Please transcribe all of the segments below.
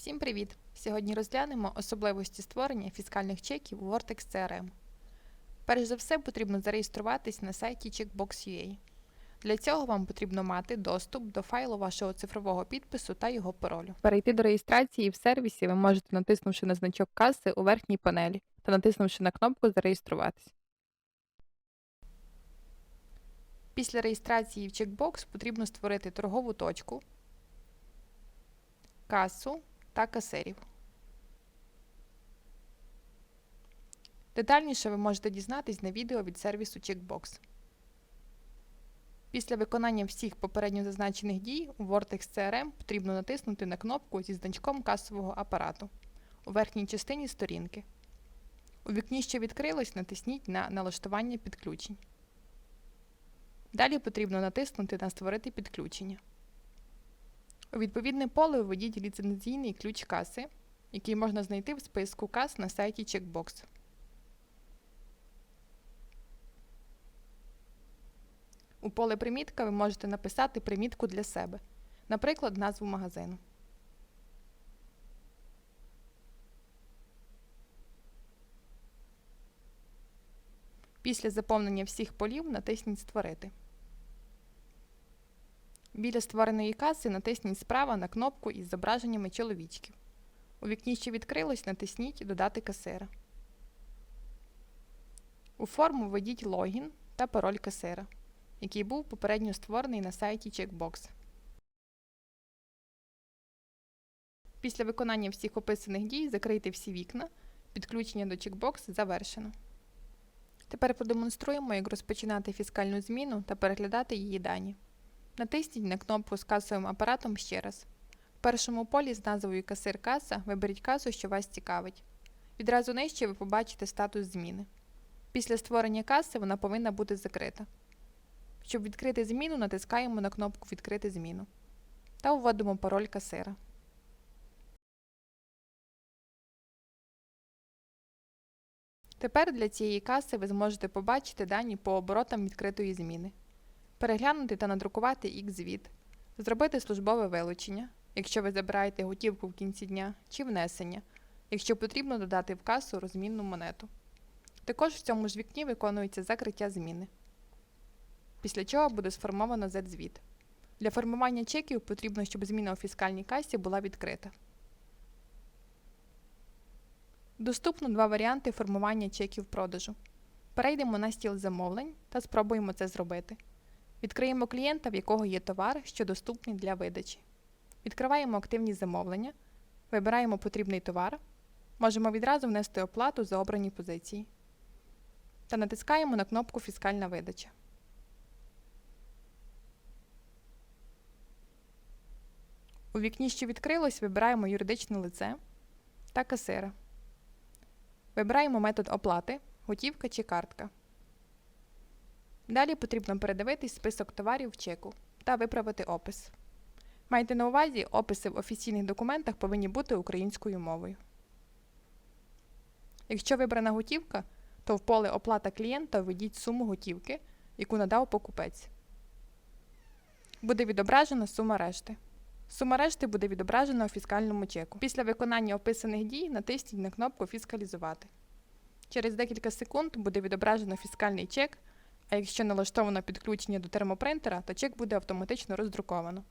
Всім привіт! Сьогодні розглянемо особливості створення фіскальних чеків у Vortex CRM. Перш за все потрібно зареєструватись на сайті Checkbox.ua. Для цього вам потрібно мати доступ до файлу вашого цифрового підпису та його паролю. Перейти до реєстрації в сервісі ви можете натиснувши на значок каси у верхній панелі та натиснувши на кнопку Зареєструватись. Після реєстрації в Checkbox потрібно створити торгову точку, касу та касирів. Детальніше ви можете дізнатись на відео від сервісу Checkbox. Після виконання всіх попередньо зазначених дій у Vortex CRM потрібно натиснути на кнопку зі значком касового апарату у верхній частині сторінки. У вікні, що відкрилось, натисніть на Налаштування підключень. Далі потрібно натиснути на Створити підключення. У відповідне поле введіть ліцензійний ключ каси, який можна знайти в списку кас на сайті Checkbox. У поле примітка ви можете написати примітку для себе, наприклад, назву магазину. Після заповнення всіх полів натисніть Створити. Біля створеної каси натисніть справа на кнопку із зображеннями чоловічків. У вікні, що відкрилось, натисніть Додати касира. У форму введіть логін та пароль касира, який був попередньо створений на сайті Checkbox. Після виконання всіх описаних дій закрийте всі вікна. Підключення до Checkbox завершено. Тепер продемонструємо, як розпочинати фіскальну зміну та переглядати її дані. Натисніть на кнопку з касовим апаратом ще раз. В першому полі з назвою Касир каса виберіть касу, що вас цікавить. Відразу нижче ви побачите статус зміни. Після створення каси вона повинна бути закрита. Щоб відкрити зміну, натискаємо на кнопку Відкрити зміну та вводимо пароль касира. Тепер для цієї каси ви зможете побачити дані по оборотам відкритої зміни переглянути та надрукувати їх звіт, зробити службове вилучення, якщо ви забираєте готівку в кінці дня, чи внесення, якщо потрібно додати в касу розмінну монету. Також в цьому ж вікні виконується закриття зміни. Після чого буде сформовано Z-звіт. Для формування чеків потрібно, щоб зміна у фіскальній касі була відкрита. Доступно два варіанти формування чеків продажу. Перейдемо на стіл замовлень та спробуємо це зробити. Відкриємо клієнта, в якого є товар, що доступний для видачі. Відкриваємо активні замовлення, вибираємо потрібний товар, можемо відразу внести оплату за обрані позиції та натискаємо на кнопку Фіскальна видача. У вікні, що відкрилось, вибираємо юридичне лице та касира. Вибираємо метод оплати, готівка чи картка. Далі потрібно передивитись список товарів в чеку та виправити опис. Майте на увазі, описи в офіційних документах повинні бути українською мовою. Якщо вибрана готівка, то в поле Оплата клієнта введіть суму готівки, яку надав покупець. Буде відображена сума решти. Сума решти буде відображена у фіскальному чеку. Після виконання описаних дій натисніть на кнопку Фіскалізувати. Через декілька секунд буде відображено фіскальний чек. А якщо налаштовано підключення до термопринтера, то чек буде автоматично роздруковано.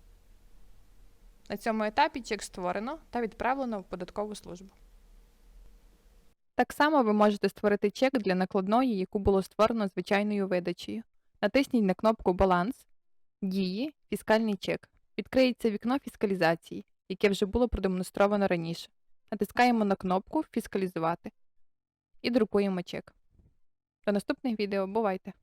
На цьому етапі чек створено та відправлено в податкову службу. Так само ви можете створити чек для накладної, яку було створено звичайною видачею. Натисніть на кнопку Баланс, Дії, Фіскальний чек. Відкриється вікно фіскалізації, яке вже було продемонстровано раніше. Натискаємо на кнопку Фіскалізувати і друкуємо чек. До наступних відео бувайте!